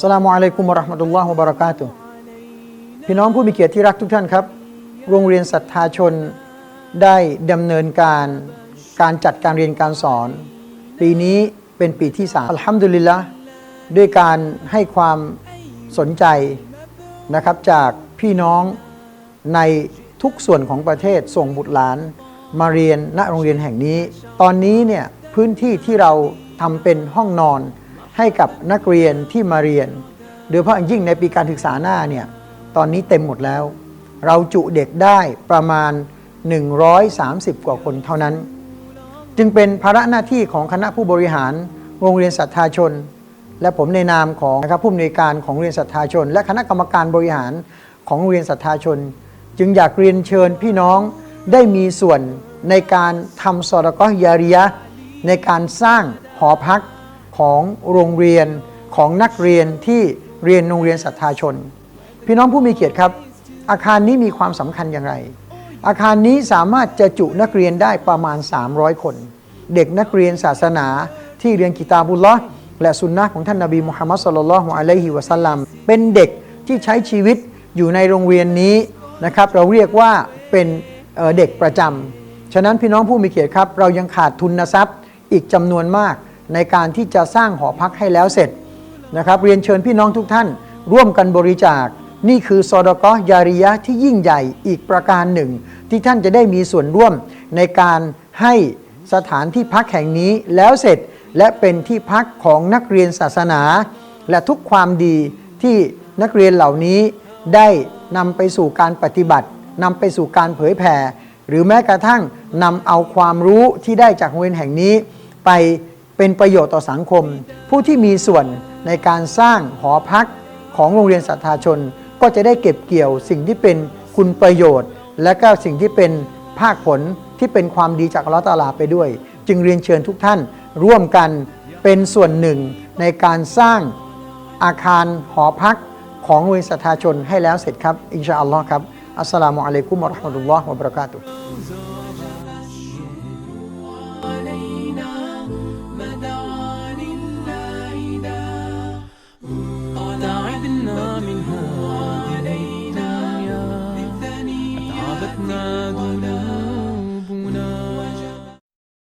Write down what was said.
สลามุอะลัยกุมวะราะห์มะตุลลอฮ์วะบะเราะกาตุพี่น้องผู้มีเกียรติที่รักทุกท่านครับ โรงเรียนศรัทธาชนได้ดำเนินการการจัดการเรียนการสอน ปีนี้เป็นปีที่สามอัลฮัมดุลิลละด้วยการให้ความสนใจนะครับจากพี่น้องในทุกส่วนของประเทศส่งบุตรหลาน มาเรียนณโรงเรียนแห่งนี้ ตอนนี้เนี่ยพื้นที่ที่เราทำเป็นห้องนอน ให้กับนักเรียนที่มาเรียน โดยเฉพาะยิ่งในปีการศึกษาหน้าเนี่ยตอนนี้เต็มหมดแล้ว เราจุเด็กได้ประมาณ 130 กว่าคนเท่านั้น จึงเป็นภาระหน้าที่ของคณะผู้บริหารโรงเรียนศรัทธาชน และผมในนามของนะครับผู้อำนวยการของโรงเรียนศรัทธาชน และคณะกรรมการบริหารของโรงเรียนศรัทธาชน จึงอยากเรียนเชิญพี่น้องได้มีส่วนในการทำสอดกอยาริยะในการสร้างหอพัก ของโรงเรียนของนักเรียนที่เรียนโรงเรียนศรัทธาชน พี่น้องผู้มีเกียรติครับ อาคารนี้มีความสำคัญอย่างไร อาคารนี้สามารถจะจุนักเรียนได้ประมาณ 300 คน เด็กนักเรียนศาสนาที่เรียนกิตาบุลลอฮ์และสุนนะของท่านนาบีมุฮัมมัดสุลลัลลอฮุอะลัยฮิวะสัลลัมเป็นเด็กที่ใช้ชีวิตอยู่ในโรงเรียนนี้นะครับ เราเรียกว่าเป็นเอ่อเด็กประจำฉะนั้นพี่น้องผู้มีเกียรติครับ เรายังขาดทุนทรัพย์อีกจำนวนมาก ในการที่จะสร้างหอพักให้แล้วเสร็จนะครับ เรียนเชิญพี่น้องทุกท่าน ร่วมกันบริจาค นี่คือซอดกะยาริยะที่ยิ่งใหญ่อีกประการหนึ่ง ที่ท่านจะได้มีส่วนร่วมในการให้สถานที่พักแห่งนี้แล้วเสร็จและเป็นที่พักของนักเรียนศาสนา และทุกความดีที่นักเรียนเหล่านี้ได้นำไปสู่การปฏิบัตินำไปสู่การเผยแผ่ หรือแม้กระทั่งนำเอาความรู้ที่ได้จากโรงเรียนแห่งนี้ ไป เป็นประโยชน์ต่อสังคม ผู้ที่มีส่วนในการสร้างหอพักของโรงเรียนศรัทธาชน ก็จะได้เก็บเกี่ยวสิ่งที่เป็นคุณประโยชน์ และก็สิ่งที่เป็นภาคผลที่เป็นความดีจากลอตาลาไปด้วย จึงเรียนเชิญทุกท่านร่วมกันเป็นส่วนหนึ่งในการสร้างอาคารหอพักของโรงเรียนศรัทธาชนให้แล้วเสร็จครับ อินชาอัลลอฮ์ครับอัสสลามุอะลัยกุมวะราะห์มะตุลลอฮ์วะบะเราะกาตุฮ์ dapat na.